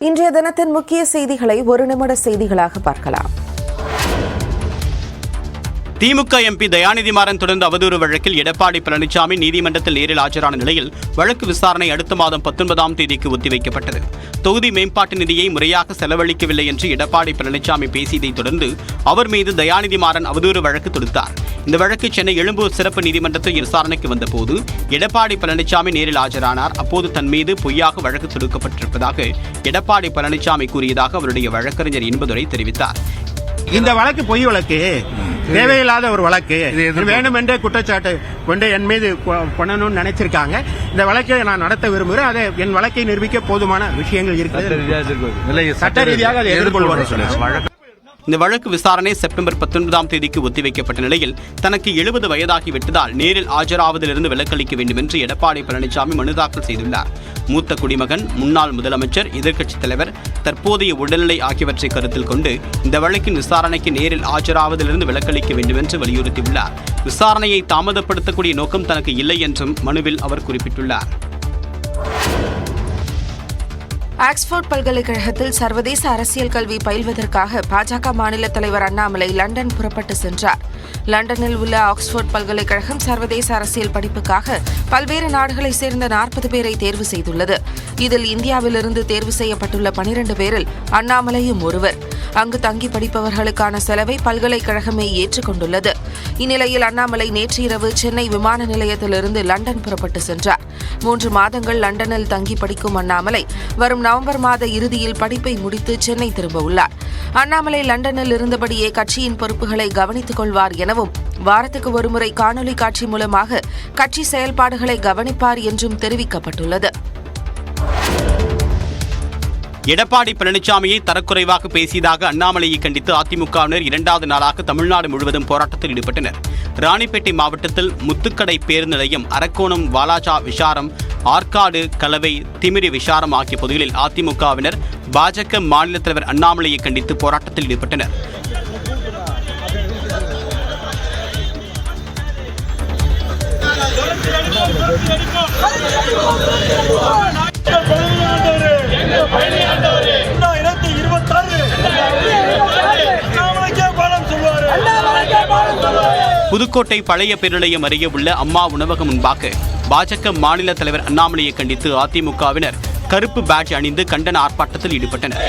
இன்றைய தினத்தின் முக்கிய செய்திகளை ஒரு நிமிட செய்திகளாக பார்க்கலாம். திமுக எம்பி தயாநிதி மாறன் தொடர்ந்த அவதூறு வழக்கில் எடப்பாடி பழனிசாமி நீதிமன்றத்தில் நேரில் ஆஜரான நிலையில் வழக்கு விசாரணை அடுத்த மாதம் பத்தொன்பதாம் தேதிக்கு ஒத்திவைக்கப்பட்டது. தொகுதி மேம்பாட்டு நிதியை முறையாக செலவழிக்கவில்லை என்று எடப்பாடி பழனிசாமி பேசியதைத் தொடர்ந்து அவர் மீது தயாநிதி மாறன் அவதூறு வழக்கு தொடுத்தார். இந்த வழக்கு சென்னை எழும்பூர் சிறப்பு நீதிமன்றத்தில் விசாரணைக்கு வந்தபோது எடப்பாடி பழனிசாமி நேரில் ஆஜரானார். அப்போது தன் மீது பொய்யாக வழக்கு தொடுக்கப்பட்டிருப்பதாக எடப்பாடி பழனிசாமி கூறியதாக அவருடைய வழக்கறிஞர் இன்பதுரை தெரிவித்தார். இந்த வழக்கு பொய் வழக்கு. தேவையில்லாத ஒரு வழக்கு. வேணுமென்றே குற்றச்சாட்டு கொண்டு என் மீது பண்ணணும்னு நினைச்சிருக்காங்க. இந்த வழக்கை நான் நடத்த விரும்புகிறேன். அதை என் வழக்கை நிரூபிக்க போதுமான விஷயங்கள் இருக்குது. சட்ட ரீதியாக அதை எதிர்கொள்வார் இந்த வழக்கு விசாரணை செப்டம்பர் பத்தொன்பதாம் தேதிக்கு ஒத்திவைக்கப்பட்ட நிலையில் தனக்கு எழுபது வயதாகிவிட்டதால் நேரில் ஆஜராவதிலிருந்து விலக்களிக்க வேண்டும் என்று எடப்பாடி பழனிசாமி மனு தாக்கல் செய்துள்ளார். மூத்த குடிமகன் முன்னாள் முதலமைச்சர் எதிர்க்கட்சித் தலைவர் தற்போதைய உடல்நிலை ஆகியவற்றை கருத்தில் கொண்டு இந்த வழக்கின் விசாரணைக்கு நேரில் ஆஜராவதிலிருந்து விலக்களிக்க வேண்டும் என்று வலியுறுத்தியுள்ளார். விசாரணையை தாமதப்படுத்தக்கூடிய நோக்கம் தனக்கு இல்லை என்றும் மனுவில் அவர் குறிப்பிட்டுள்ளார். ஆக்ஸ்போர்ட் பல்கலைக்கழகத்தில் சர்வதேச அரசியல் கல்வி பயில்வதற்காக பாஜக மாநில தலைவர் அண்ணாமலை லண்டன் புறப்பட்டு சென்றார். லண்டனில் உள்ள ஆக்ஸ்போர்ட் பல்கலைக்கழகம் சர்வதேச அரசியல் படிப்புக்காக பல்வேறு நாடுகளைச் சேர்ந்த நாற்பது பேரை தேர்வு செய்துள்ளது. இதில் இந்தியாவிலிருந்து தேர்வு செய்யப்பட்டுள்ள பனிரண்டு பேரில் அண்ணாமலையும் ஒருவர். அங்கு தங்கி படிப்பவர்களுக்கான செலவை பல்கலைக்கழகமே ஏற்றுக்கொண்டுள்ளது. இந்நிலையில் அண்ணாமலை நேற்று இரவு சென்னை விமான நிலையத்திலிருந்து லண்டன் புறப்பட்டு சென்றார். மூன்று மாதங்கள் லண்டனில் தங்கி படிக்கும் அண்ணாமலை வரும் நவம்பர் மாத இறுதியில் படிப்பை முடித்து சென்னை திரும்ப உள்ளார் அண்ணாமலை லண்டனில் இருந்தபடியே கட்சியின் பொறுப்புகளை கவனித்துக் கொள்வார் எனவும் வாரத்துக்கு ஒருமுறை காணொலி காட்சி மூலமாக கட்சி செயல்பாடுகளை கவனிப்பார் என்றும் தெரிவிக்கப்பட்டுள்ளது. எடப்பாடி பழனிசாமியை தரக்குறைவாக பேசியதாக அண்ணாமலையை கண்டித்து அதிமுகவினர் இரண்டாவது நாளாக தமிழ்நாடு முழுவதும் போராட்டத்தில் ஈடுபட்டனர். ராணிப்பேட்டை மாவட்டத்தில் முத்துக்கடை பேருந்து நிலையம் அரக்கோணம் வாலாஜா விஷாரம் ஆற்காடு கலவை திமிரி விஷாரம் ஆகிய பகுதிகளில் அதிமுகவினர் பாஜக மாநில தலைவர் அண்ணாமலையை கண்டித்து போராட்டத்தில் ஈடுபட்டனர். பயணியாண்டவரே புதுக்கோட்டை பழைய பேருநிலையம் அருகே உள்ள அம்மா உணவகம் முன்பாக பாஜக மாநில தலைவர் அண்ணாமலையை கண்டித்து அதிமுகவினர் கருப்பு பேட்ஜ் அணிந்து கண்டன ஆர்ப்பாட்டத்தில் ஈடுபட்டனர்.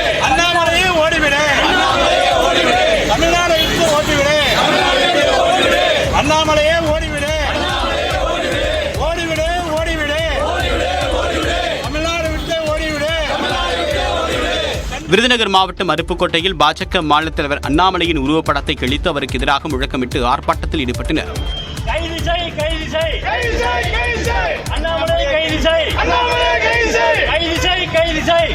விருதுநகர் மாவட்டம் அருப்புக்கோட்டையில் பாஜக மாநில தலைவர் அண்ணாமலையின் உருவப்படத்தை கிழித்து அவருக்கு எதிராக முழக்கமிட்டு ஆர்ப்பாட்டத்தில் ஈடுபட்டனர். அண்ணாமலை கைது செய்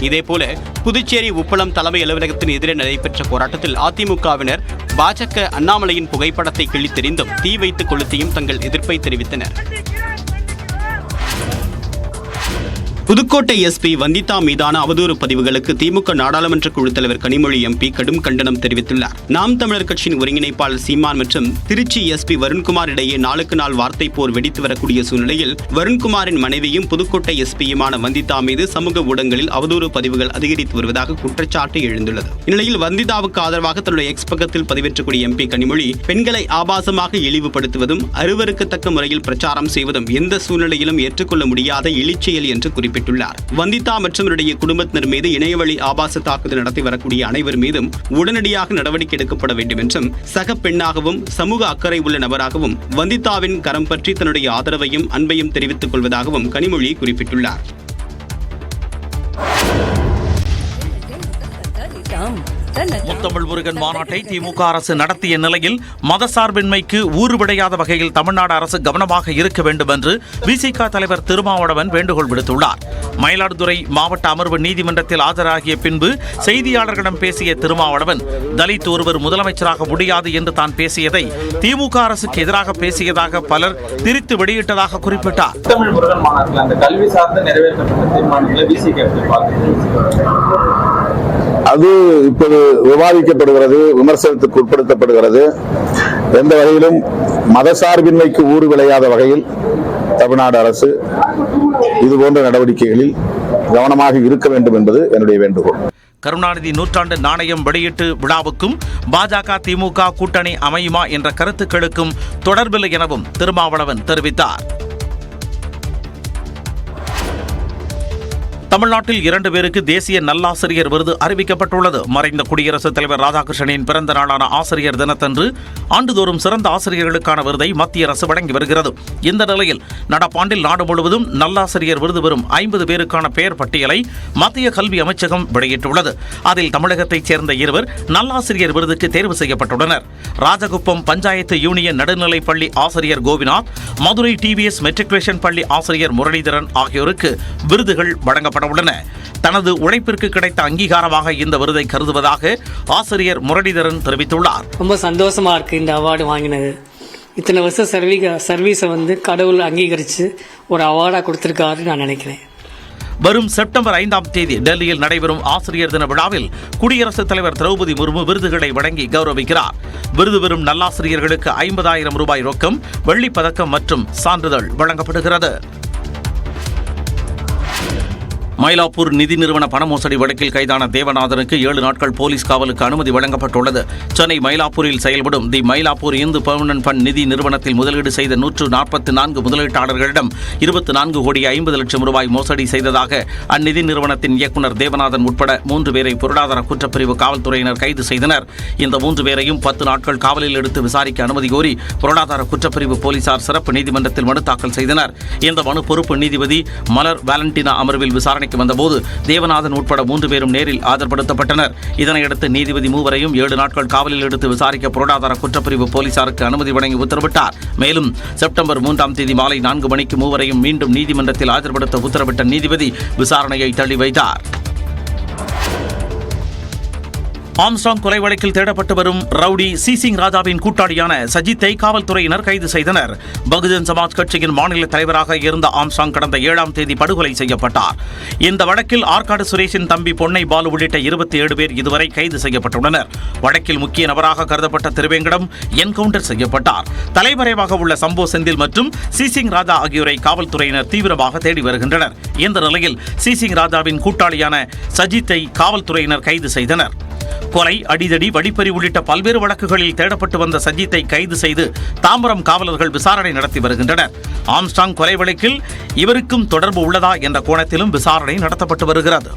இதேபோல புதுச்சேரி உப்பளம் தலைமை அலுவலகத்தின் எதிரே நடைபெற்ற போராட்டத்தில் அதிமுகவினர் பாஜக அண்ணாமலையின் புகைப்படத்தை கிழித்தெறிந்தும் தீ வைத்து கொளுத்தியும் தங்கள் எதிர்ப்பை தெரிவித்தனர். புதுக்கோட்டை எஸ்பி வந்திதா மீதான அவதூறு பதிவுகளுக்கு திமுக நாடாளுமன்ற குழு தலைவர் கனிமொழி எம்பி கடும் கண்டனம் தெரிவித்துள்ளார். நாம் தமிழர் கட்சியின் ஒருங்கிணைப்பாளர் சீமான் மற்றும் திருச்சி எஸ்பி வருண்குமார் இடையே நாளுக்கு நாள் வார்த்தை போர் வெடித்து வரக்கூடிய சூழ்நிலையில் வருண்குமாரின் மனைவியும் புதுக்கோட்டை எஸ்பியுமான வந்திதா மீது சமூக ஊடகங்களில் அவதூறு பதிவுகள் அதிகரித்து வருவதாக குற்றச்சாட்டு எழுந்துள்ளது. இந்நிலையில் வந்திதாவுக்கு ஆதரவாக தன்னுடைய எக்ஸ் பக்கத்தில் பதிவேற்றக்கூடிய எம்பி கனிமொழி பெண்களை ஆபாசமாக இழிவுபடுத்துவதும் அருவருக்கத்தக்க முறையில் பிரச்சாரம் செய்வதும் எந்த சூழ்நிலையிலும் ஏற்றுக்கொள்ள முடியாத இழிச்செயல் என்று குறிப்பிட்டுள்ளார் வந்திதா மற்றும் இவருடைய குடும்பத்தினர் மீது இணையவழி ஆபாச தாக்குதல் நடத்தி வரக்கூடிய அனைவர் மீதும் உடனடியாக நடவடிக்கை எடுக்கப்பட வேண்டும் என்றும் சக பெண்ணாகவும் சமூக அக்கறை உள்ள நபராகவும் வந்திதாவின் கரம் பற்றி தன்னுடைய ஆதரவையும் அன்பையும் தெரிவித்துக் கொள்வதாகவும் கனிமொழி குறிப்பிட்டுள்ளார். முத்தமிழ் முருகன் மாநாட்டை திமுக அரசு நடத்திய நிலையில் மதசார்பின்மைக்கு ஊறுபடையாத வகையில் தமிழ்நாடு அரசு கவனமாக இருக்க வேண்டும் என்று விசிக தலைவர் திருமாவளவன் வேண்டுகோள் விடுத்துள்ளார். மயிலாடுதுறை மாவட்ட அமர்வு நீதிமன்றத்தில் ஆஜராகிய பின்பு செய்தியாளர்களிடம் பேசிய திருமாவளவன் தலித் ஒருவர் முதலமைச்சராக முடியாது என்று தான் பேசியதை திமுக அரசுக்கு எதிராக பேசியதாக பலர் திரித்து வெளியிட்டதாக குறிப்பிட்டார். தமிழ் முருகன் மாநாட்டில் அந்த கல்வி சார்ந்து நிறைவேற்றப்பட்ட தீர்மானங்களை விசிக அது இப்போது விவாதிக்கப்படுகிறது விமர்சனத்துக்கு உட்படுத்தப்படுகிறது. எந்த வகையிலும் மதசார்பின்மைக்கு ஊறு விளையாத வகையில் தமிழ்நாடு அரசு இது போன்ற நடவடிக்கைகளில் கவனமாக இருக்க வேண்டும் என்பது என்னுடைய வேண்டுகோள். கருணாநிதி நூற்றாண்டு நாணயம் வெளியீட்டு விழாவுக்கும் பாஜக திமுக கூட்டணி அமையுமா என்ற கருத்துக்களுக்கும் தொடர்பில்லை எனவும் திருமாவளவன் தெரிவித்தார். தமிழ்நாட்டில் இரண்டு பேருக்கு தேசிய நல்லாசிரியர் விருது அறிவிக்கப்பட்டுள்ளது. மறைந்த குடியரசுத் தலைவர் ராதாகிருஷ்ணனின் பிறந்த நாளான ஆசிரியர் தினத்தன்று ஆண்டுதோறும் சிறந்த ஆசிரியர்களுக்கான விருதை மத்திய அரசு வழங்கி வருகிறது. இந்த நிலையில் நடப்பாண்டில் நாடு முழுவதும் நல்லாசிரியர் விருது பெறும் ஐம்பது பேருக்கான பெயர் பட்டியலை மத்திய கல்வி அமைச்சகம் வெளியிட்டுள்ளது. அதில் தமிழகத்தைச் சேர்ந்த இருவர் நல்லாசிரியர் விருதுக்கு தேர்வு செய்யப்பட்டுள்ளனர். ராஜகுப்பம் பஞ்சாயத்து யூனியன் நடுநிலைப் பள்ளி ஆசிரியர் கோபிநாத் மதுரை டிவிஎஸ் மெட்ரிகுலேஷன் பள்ளி ஆசிரியர் முரளிதரன் ஆகியோருக்கு விருதுகள் வழங்கப்பட உள்ளன. தனது உழைப்பிற்கு கிடைத்த அங்கீகாரமாக இந்த விருதை கருதுவதாக ஆசிரியர் முரளிதரன் தெரிவித்துள்ளார். ரொம்ப சந்தோஷமா இருக்கு இந்த அவார்டு வாங்கினது. இத்தனை வருஷம் சர்வீக சர்வீஸை வந்து கடவுள் அங்கீகரித்து ஒரு அவார்டாக கொடுத்துருக்காருன்னு நான் நினைக்கிறேன். வரும் செப்டம்பர் ஐந்தாம் தேதி டெல்லியில் நடைபெறும் ஆசிரியர் தின விழாவில் குடியரசுத் தலைவர் திரௌபதி முர்மு விருதுகளை வழங்கி கௌரவிக்கிறார். விருது பெறும் நல்லாசிரியர்களுக்கு ஐம்பதாயிரம் ரூபாய் ரொக்கம் வெள்ளிப் பதக்கம் மற்றும் சான்றிதழ் வழங்கப்படுகிறது. மயிலாப்பூர் நிதி நிறுவன பண மோசடி வழக்கில் கைதான தேவநாதனுக்கு ஏழு நாட்கள் போலீஸ் காவலுக்கு அனுமதி வழங்கப்பட்டுள்ளது. சென்னை மயிலாப்பூரில் செயல்படும் the Mylapore Hindu permanent fund நிதி நிறுவனத்தில் முதலீடு செய்த நூற்று நாற்பத்தி நான்கு முதலீட்டாளர்களிடம் இருபத்தி நான்கு கோடி ஐம்பது லட்சம் ரூபாய் மோசடி செய்ததாக அந்நிதி நிறுவனத்தின் இயக்குநர் தேவநாதன் உட்பட மூன்று பேரை பொருளாதார குற்றப்பிரிவு காவல்துறையினர் கைது செய்தனர். இந்த மூன்று பேரையும் பத்து நாட்கள் காவலில் எடுத்து விசாரிக்க அனுமதி கோரி பொருளாதார குற்றப்பிரிவு போலீசார் சிறப்பு நீதிமன்றத்தில் மனு தாக்கல் செய்தனர். இந்த மனு பொறுப்பு நீதிபதி மலர் வேலண்டினா அமர்வில் விசாரணை விசாரணைக்கு வந்தபோது தேவநாதன் உட்பட மூன்று பேரும் நேரில் ஆஜர்படுத்தப்பட்டனர். இதனையடுத்து நீதிபதி மூவரையும் ஏழு நாட்கள் காவலில் எடுத்து விசாரிக்க பொருளாதார குற்றப்பிரிவு போலீசாருக்கு அனுமதி வழங்கி உத்தரவிட்டார். மேலும் செப்டம்பர் மூன்றாம் தேதி மாலை நான்கு மணிக்கு மூவரையும் மீண்டும் நீதிமன்றத்தில் ஆஜர்படுத்த உத்தரவிட்ட நீதிபதி விசாரணையை தள்ளி வைத்தார். ஆம்ஸ்ட்ராங் கொலை வழக்கில் தேடப்பட்டு வரும் ரவுடி சிசிங் ராஜாவின் கூட்டாளியான சஜித்தை காவல்துறையினர் கைது செய்தனர். பகுஜன் சமாஜ் கட்சியின் மாநில தலைவராக இருந்த ஆம்ஸ்ட்ராங் கடந்த ஏழாம் தேதி படுகொலை செய்யப்பட்டார். இந்த வழக்கில் ஆற்காடு சுரேஷின் தம்பி பொன்னை பாலு உள்ளிட்ட இருபத்தி ஏழு பேர் இதுவரை கைது செய்யப்பட்டுள்ளனர். வழக்கில் முக்கிய நபராக கருதப்பட்ட திருவேங்கடம் என்கவுண்டர் செய்யப்பட்டார். தலைமறைவாக உள்ள சம்போ செந்தில் மற்றும் சிசிங் ராஜா ஆகியோரை காவல்துறையினர் தீவிரமாக தேடி வருகின்றனர். இந்த நிலையில் சிசிங் ராஜாவின் கூட்டாளியான சஜித்தை காவல்துறையினர் கைது செய்தனர். கொலை அடிதடி வழிப்பறி உள்ளிட்ட பல்வேறு வழக்குகளில் தேடப்பட்டு வந்த சஜித்தை கைது செய்து தாம்பரம் காவலர்கள் விசாரணை நடத்தி வருகின்றனர். ஆம்ஸ்டாங் கொலை வழக்கில் இவருக்கும் தொடர்பு உள்ளதா என்ற கோணத்திலும் விசாரணை நடத்தப்பட்டு வருகிறது.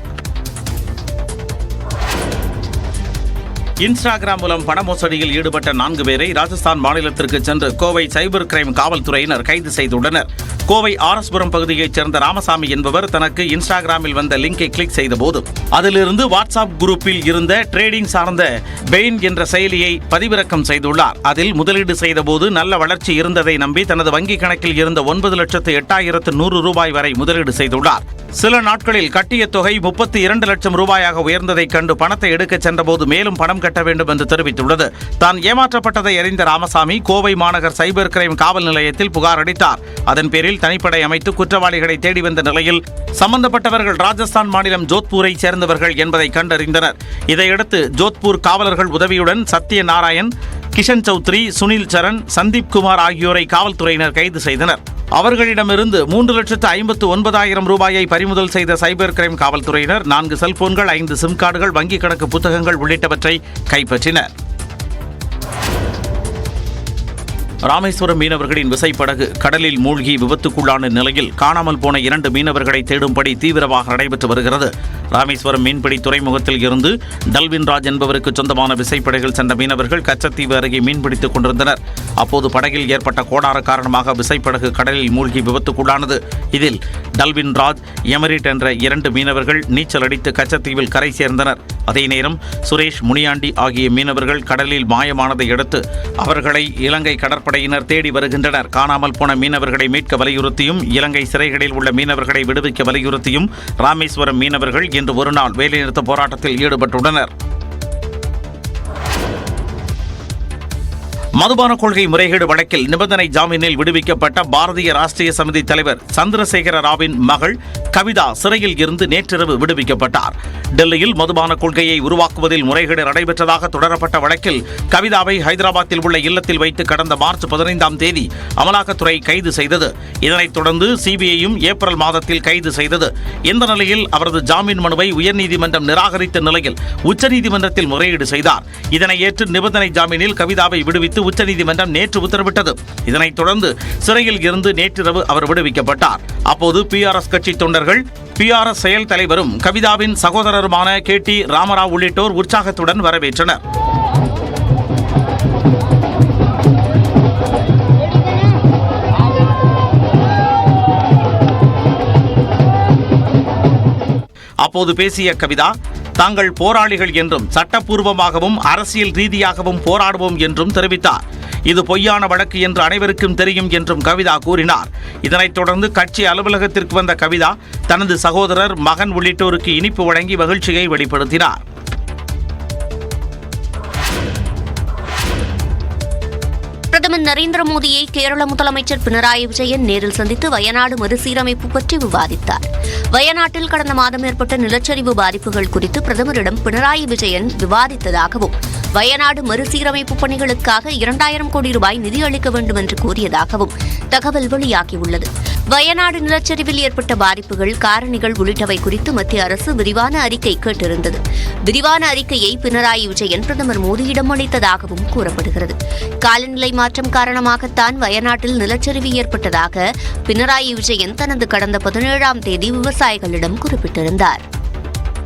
இன்ஸ்டாகிராம் மூலம் பண மோசடியில் ஈடுபட்ட நான்கு பேரை ராஜஸ்தான் மாநிலத்திற்கு சென்று கோவை சைபர் கிரைம் காவல்துறையினர் கைது செய்துள்ளனர். கோவை ஆரஸ்புரம் பகுதியைச் சேர்ந்த ராமசாமி என்பவர் தனக்கு இன்ஸ்டாகிராமில் வந்த லிங்கை கிளிக் செய்தபோது அதிலிருந்து வாட்ஸ்அப் குரூப்பில் இருந்த ட்ரேடிங் சார்ந்த பெயின் என்ற செயலியை பதிவிறக்கம் செய்துள்ளார். அதில் முதலீடு செய்தபோது நல்ல வளர்ச்சி இருந்ததை நம்பி தனது வங்கிக் கணக்கில் இருந்த ஒன்பது லட்சத்து எட்டாயிரத்து நூறு ரூபாய் வரை முதலீடு செய்துள்ளார். சில நாட்களில் கட்டிய தொகை முப்பத்தி இரண்டு லட்சம் ரூபாயாக உயர்ந்ததைக் கண்டு பணத்தை எடுக்கச் சென்றபோது மேலும் பணம் கட்ட வேண்டும் என்று தெரிவித்துள்ளது. தான் ஏமாற்றப்பட்டதை அறிந்த ராமசாமி கோவை மாநகர் சைபர் கிரைம் காவல் நிலையத்தில் புகார் அளித்தார். அதன் பேரில் தனிப்படை அமைத்து குற்றவாளிகளை தேடி வந்த நிலையில் சம்பந்தப்பட்டவர்கள் ராஜஸ்தான் மாநிலம் ஜோத்பூரை சேர்ந்தவர்கள் என்பதை கண்டறிந்தனர். இதையடுத்து ஜோத்பூர் காவலர்கள் உதவியுடன் சத்ய நாராயண் கிஷன் சௌத்ரி சுனில் சரண் சந்தீப் குமார் ஆகியோரை காவல்துறையினர் கைது செய்தனர். அவர்களிடமிருந்து மூன்று லட்சத்து ஐம்பத்து ஒன்பதாயிரம் ரூபாயை பறிமுதல் செய்த சைபர் கிரைம் காவல்துறையினர் நான்கு செல்போன்கள் ஐந்து சிம் கார்டுகள் வங்கிக் கணக்கு புத்தகங்கள் உள்ளிட்டவற்றை கைப்பற்றினர். ராமேஸ்வரம் மீனவர்களின் விசைப்படகு கடலில் மூழ்கி விபத்துக்குள்ளான நிலையில் காணாமல் போன இரண்டு மீனவர்களை தேடும்படி தீவிரமாக நடைபெற்று வருகிறது. ராமேஸ்வரம் மீன்பிடி துறைமுகத்தில் இருந்து டல்வின்ராஜ் என்பவருக்கு சொந்தமான விசைப்படகில் சென்ற மீனவர்கள் கச்சத்தீவு அருகே மீன்பிடித்துக் கொண்டிருந்தனர். அப்போது படகில் ஏற்பட்ட கோளாறு காரணமாக விசைப்படகு கடலில் மூழ்கி விபத்துக்குள்ளானது. இதில் டல்வின்ராஜ் எமரிட் என்ற இரண்டு மீனவர்கள் நீச்சல் அடித்து கச்சத்தீவில் கரை சேர்ந்தனர். அதே நேரம் சுரேஷ் முனியாண்டி ஆகிய மீனவர்கள் கடலில் மாயமானதை அடுத்து அவர்களை இலங்கை கடற்படை கடற்படையினர் தேடி வருகின்றனர். காணாமல் போன மீனவர்களை மீட்க வலியுறுத்தியும் இலங்கை சிறைகளில் உள்ள மீனவர்களை விடுவிக்க வலியுறுத்தியும் ராமேஸ்வரம் மீனவர்கள் இன்று ஒருநாள் வேலைநிறுத்த போராட்டத்தில் ஈடுபட்டுள்ளனர். மதுபான கொள்கை முறைகேடு வழக்கில் நிபந்தனை ஜாமீனில் விடுவிக்கப்பட்ட பாரதிய ராஷ்டிரிய சமிதி தலைவர் சந்திரசேகர ராவின் மகள் கவிதா சிறையில் இருந்து நேற்றிரவு விடுவிக்கப்பட்டார். டெல்லியில் மதுபான கொள்கையை உருவாக்குவதில் முறைகேடு நடைபெற்றதாக தொடரப்பட்ட வழக்கில் கவிதாவை ஹைதராபாத்தில் உள்ள இல்லத்தில் வைத்து கடந்த மார்ச் பதினைந்தாம் தேதி அமலாக்கத்துறை கைது செய்தது. இதனைத் தொடர்ந்து சிபிஐயும் ஏப்ரல் மாதத்தில் கைது செய்தது. இந்த நிலையில் அவரது ஜாமீன் மனுவை உயர்நீதிமன்றம் நிராகரித்த நிலையில் உச்சநீதிமன்றத்தில் முறையீடு செய்தார். இதனை ஏற்று நிபந்தனை ஜாமீனில் கவிதாவை விடுவித்து உச்சநீதிமன்றம் நேற்று உத்தரவிட்டது. இதனைத் தொடர்ந்து சிறையில் இருந்து நேற்றிரவு அவர் விடுவிக்கப்பட்டார். அப்போது பிஆர்எஸ் கட்சி தொண்டர்கள் பிஆர்எஸ் செயல் தலைவரும் கவிதாவின் சகோதரருமான கே டி ராமராவ் உள்ளிட்டோர் உற்சாகத்துடன் வரவேற்றனர். அப்போது பேசிய கவிதா தாங்கள் போராளிகள் என்றும் சட்டப்பூர்வமாகவும் அரசியல் ரீதியாகவும் போராடுவோம் என்றும் தெரிவித்தார். இது பொய்யான வழக்கு என்று அனைவருக்கும் தெரியும் என்றும் கவிதா கூறினார். இதனைத் தொடர்ந்து கட்சி அலுவலகத்திற்கு வந்த கவிதா தனது சகோதரர் மகன் உள்ளிட்டோருக்கு இனிப்பு வழங்கி மகிழ்ச்சியை வெளிப்படுத்தினார். பிரதமர் நரேந்திர மோடியை கேரள முதலமைச்சர் பினராயி விஜயன் நேரில் சந்தித்து வயநாடு மறுசீரமைப்பு பற்றி விவாதித்தார். வயநாட்டில் கடந்த மாதம் ஏற்பட்ட நிலச்சரிவு பாதிப்புகள் குறித்து பிரதமரிடம் பினராயி விஜயன் விவாதித்ததாகவும் வயநாடு மறுசீரமைப்பு பணிகளுக்காக இரண்டாயிரம் கோடி ரூபாய் நிதி அளிக்க வேண்டும் என்று கூறியதாகவும் தகவல் வெளியாகியுள்ளது. வயநாடு நிலச்சரிவில் ஏற்பட்ட பாதிப்புகள் காரணிகள் உள்ளிட்டவை குறித்து மத்திய அரசு விரிவான அறிக்கை கேட்டிருந்தது. விரிவான அறிக்கையை பினராயி விஜயன் பிரதமர் மோடியிடம் அளித்ததாகவும் கூறப்படுகிறது. காலநிலை மாற்றம் காரணமாகத்தான் வயநாட்டில் நிலச்சரிவு ஏற்பட்டதாக பினராயி விஜயன் தனது கடந்த பதினேழாம் தேதி விவசாயிகளிடம் குறிப்பிட்டிருந்தார்.